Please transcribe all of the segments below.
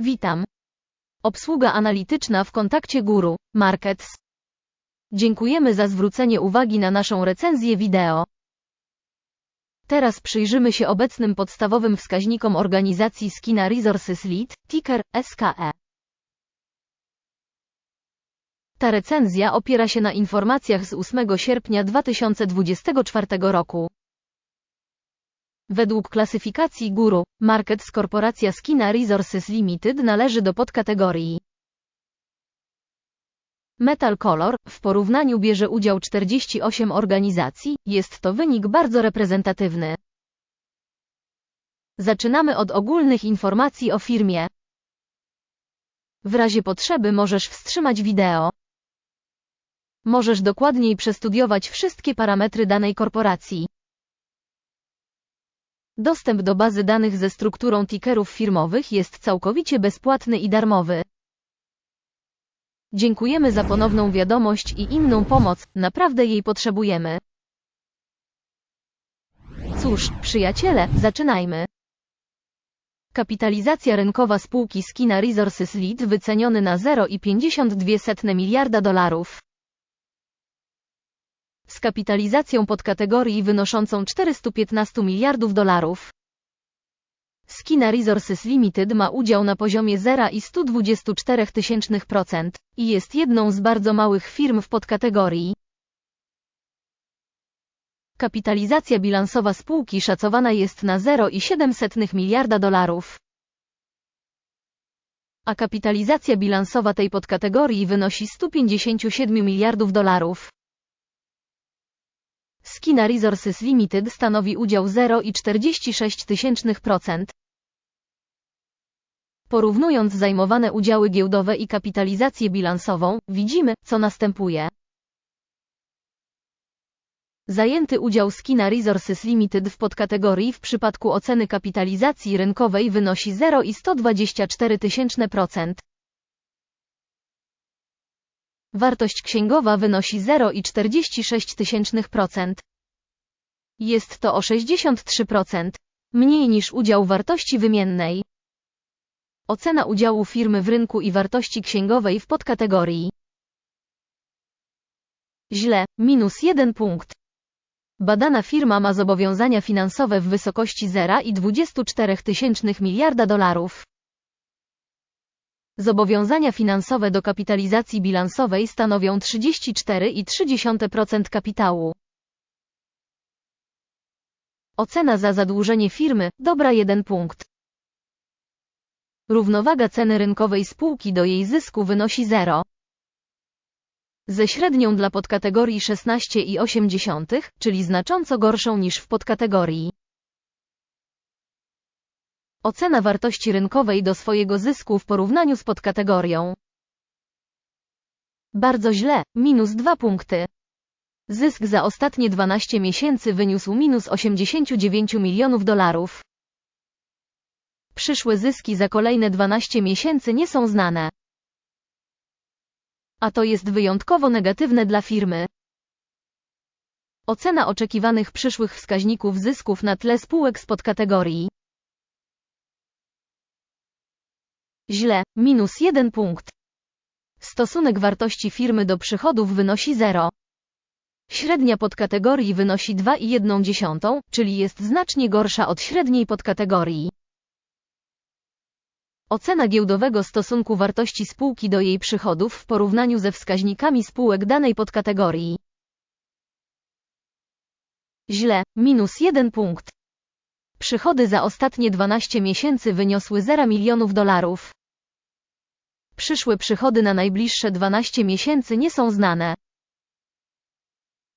Witam. Obsługa analityczna w kontakcie Guru Markets. Dziękujemy za zwrócenie uwagi na naszą recenzję wideo. Teraz przyjrzymy się obecnym podstawowym wskaźnikom organizacji Skina Resources Lead, ticker SKE. Ta recenzja opiera się na informacjach z 8 sierpnia 2024 roku. Według klasyfikacji Guru, Markets korporacja Skina Resources Limited należy do podkategorii Metal Color, w porównaniu bierze udział 48 organizacji, jest to wynik bardzo reprezentatywny. Zaczynamy od ogólnych informacji o firmie. W razie potrzeby możesz wstrzymać wideo. Możesz dokładniej przestudiować wszystkie parametry danej korporacji. Dostęp do bazy danych ze strukturą tickerów firmowych jest całkowicie bezpłatny i darmowy. Dziękujemy za ponowną wiadomość i inną pomoc, naprawdę jej potrzebujemy. Cóż, przyjaciele, zaczynajmy. Kapitalizacja rynkowa spółki Skina Resources Lead wyceniony na 0,52 miliarda dolarów. Z kapitalizacją podkategorii wynoszącą 415 miliardów dolarów. Skina Resources Limited ma udział na poziomie 0,124% i jest jedną z bardzo małych firm w podkategorii. Kapitalizacja bilansowa spółki szacowana jest na 0,7 miliarda dolarów. A kapitalizacja bilansowa tej podkategorii wynosi 157 miliardów dolarów. Skina Resources Limited stanowi udział 0,46%. Porównując zajmowane udziały giełdowe i kapitalizację bilansową, widzimy, co następuje. Zajęty udział Skina Resources Limited w podkategorii w przypadku oceny kapitalizacji rynkowej wynosi 0,124%. Wartość księgowa wynosi 0,46%. Jest to o 63% mniej niż udział wartości wymiennej. Ocena udziału firmy w rynku i wartości księgowej w podkategorii. Źle, minus 1 punkt. Badana firma ma zobowiązania finansowe w wysokości 0,24 miliarda dolarów. Zobowiązania finansowe do kapitalizacji bilansowej stanowią 34,3% kapitału. Ocena za zadłużenie firmy, dobra 1 punkt. Równowaga ceny rynkowej spółki do jej zysku wynosi 0. Ze średnią dla podkategorii 16,8, czyli znacząco gorszą niż w podkategorii. Ocena wartości rynkowej do swojego zysku w porównaniu z podkategorią. Bardzo źle, minus 2 punkty. Zysk za ostatnie 12 miesięcy wyniósł minus 89 milionów dolarów. Przyszłe zyski za kolejne 12 miesięcy nie są znane. A to jest wyjątkowo negatywne dla firmy. Ocena oczekiwanych przyszłych wskaźników zysków na tle spółek z podkategorii. Źle, minus 1 punkt. Stosunek wartości firmy do przychodów wynosi 0. Średnia podkategorii wynosi 2,1, czyli jest znacznie gorsza od średniej podkategorii. Ocena giełdowego stosunku wartości spółki do jej przychodów w porównaniu ze wskaźnikami spółek danej podkategorii. Źle, minus 1 punkt. Przychody za ostatnie 12 miesięcy wyniosły 0 milionów dolarów. Przyszłe przychody na najbliższe 12 miesięcy nie są znane.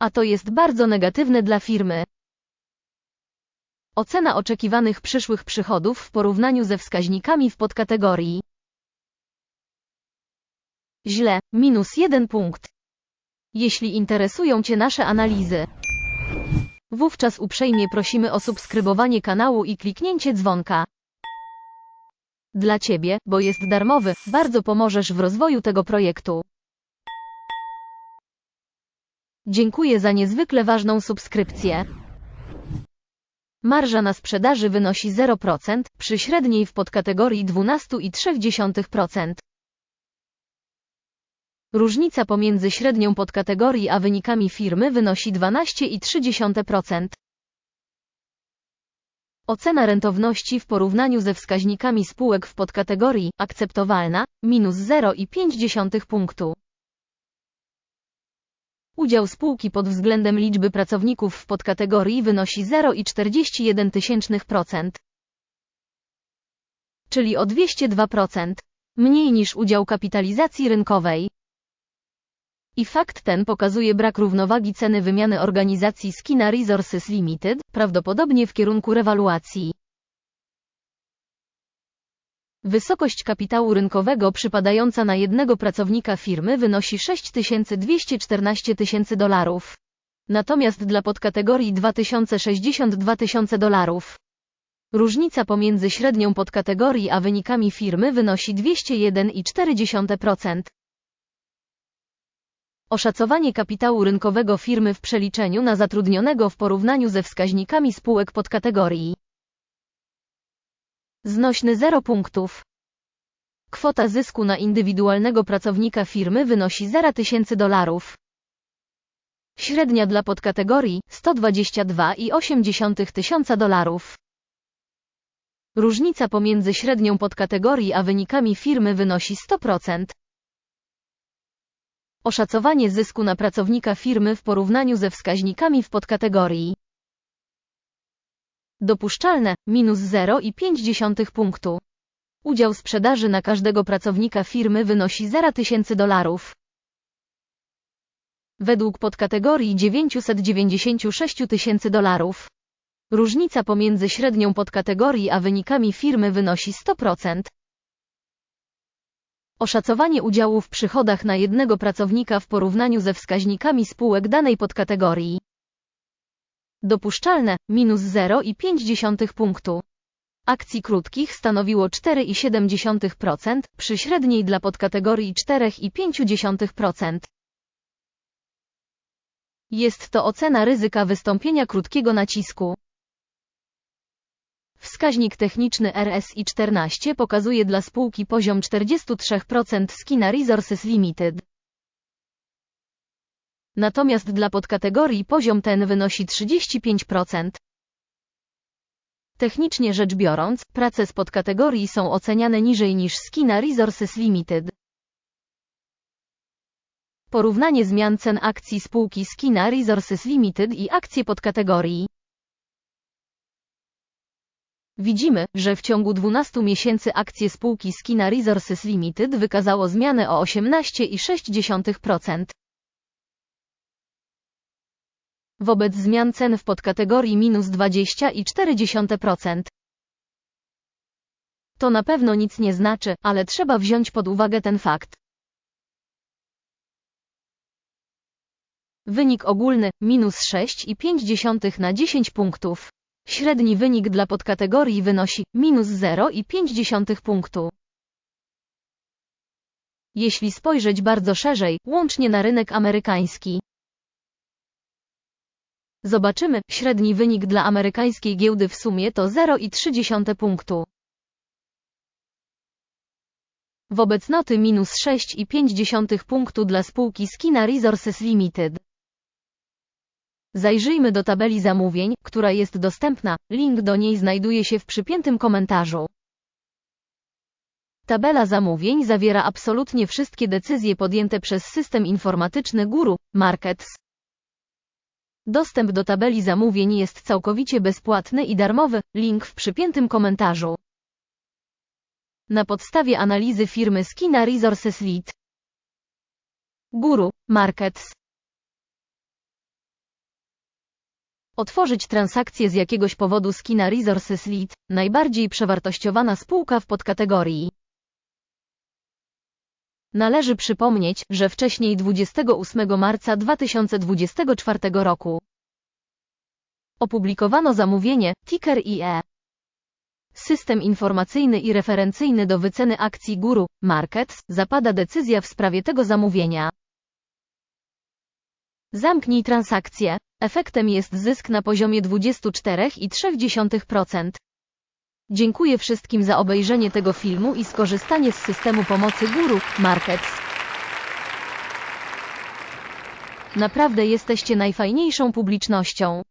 A to jest bardzo negatywne dla firmy. Ocena oczekiwanych przyszłych przychodów w porównaniu ze wskaźnikami w podkategorii. Źle, minus 1 punkt. Jeśli interesują Cię nasze analizy, wówczas uprzejmie prosimy o subskrybowanie kanału i kliknięcie dzwonka. Dla Ciebie, bo jest darmowy, bardzo pomożesz w rozwoju tego projektu. Dziękuję za niezwykle ważną subskrypcję. Marża na sprzedaży wynosi 0%, przy średniej w podkategorii 12,3%. Różnica pomiędzy średnią podkategorii a wynikami firmy wynosi 12,3%. Ocena rentowności w porównaniu ze wskaźnikami spółek w podkategorii akceptowalna minus 0,5 punktu. Udział spółki pod względem liczby pracowników w podkategorii wynosi 0,41%, czyli o 202%, mniej niż udział kapitalizacji rynkowej. I fakt ten pokazuje brak równowagi ceny wymiany organizacji Skina Resources Limited, prawdopodobnie w kierunku rewaluacji. Wysokość kapitału rynkowego przypadająca na jednego pracownika firmy wynosi 6214 tysięcy dolarów. Natomiast dla podkategorii 2062 tysiące dolarów. Różnica pomiędzy średnią podkategorii a wynikami firmy wynosi 201,4%. Oszacowanie kapitału rynkowego firmy w przeliczeniu na zatrudnionego w porównaniu ze wskaźnikami spółek podkategorii. Znośny 0 punktów. Kwota zysku na indywidualnego pracownika firmy wynosi 0 tysięcy dolarów. Średnia dla podkategorii 122,8 tysiąca dolarów. Różnica pomiędzy średnią podkategorii a wynikami firmy wynosi 100%. Oszacowanie zysku na pracownika firmy w porównaniu ze wskaźnikami w podkategorii. Dopuszczalne minus 0,5 punktu. Udział sprzedaży na każdego pracownika firmy wynosi 0 tysięcy dolarów. Według podkategorii 996 tysięcy dolarów. Różnica pomiędzy średnią podkategorii a wynikami firmy wynosi 100%. Oszacowanie udziału w przychodach na jednego pracownika w porównaniu ze wskaźnikami spółek danej podkategorii. Dopuszczalne minus 0,5 punktu. Akcji krótkich stanowiło 4,7%, przy średniej dla podkategorii 4,5%. Jest to ocena ryzyka wystąpienia krótkiego nacisku. Wskaźnik techniczny RSI 14 pokazuje dla spółki poziom 43% Skina Resources Limited. Natomiast dla podkategorii poziom ten wynosi 35%. Technicznie rzecz biorąc, prace z podkategorii są oceniane niżej niż Skina Resources Limited. Porównanie zmian cen akcji spółki Skina Resources Limited i akcje podkategorii. Widzimy, że w ciągu 12 miesięcy akcje spółki Skina Resources Limited wykazało zmianę o 18,6%. Wobec zmian cen w podkategorii minus 20,4%. To na pewno nic nie znaczy, ale trzeba wziąć pod uwagę ten fakt. Wynik ogólny minus 6,5 na 10 punktów. Średni wynik dla podkategorii wynosi minus 0,5 punktu. Jeśli spojrzeć bardzo szerzej, łącznie na rynek amerykański, zobaczymy, średni wynik dla amerykańskiej giełdy w sumie to 0,3 punktu. Wobec noty minus 6,5 punktu dla spółki Skina Resources Limited. Zajrzyjmy do tabeli zamówień, która jest dostępna, link do niej znajduje się w przypiętym komentarzu. Tabela zamówień zawiera absolutnie wszystkie decyzje podjęte przez system informatyczny Guru Markets. Dostęp do tabeli zamówień jest całkowicie bezpłatny i darmowy, link w przypiętym komentarzu. Na podstawie analizy firmy Skina Resources Lead Guru Markets Otworzyć transakcję z jakiegoś powodu Skina Resources Lead, najbardziej przewartościowana spółka w podkategorii. Należy przypomnieć, że wcześniej 28 marca 2024 roku opublikowano zamówienie ticker IE. System informacyjny i referencyjny do wyceny akcji Guru Markets zapada decyzja w sprawie tego zamówienia. Zamknij transakcję. Efektem jest zysk na poziomie 24,3%. Dziękuję wszystkim za obejrzenie tego filmu i skorzystanie z systemu pomocy Guru Markets. Naprawdę jesteście najfajniejszą publicznością.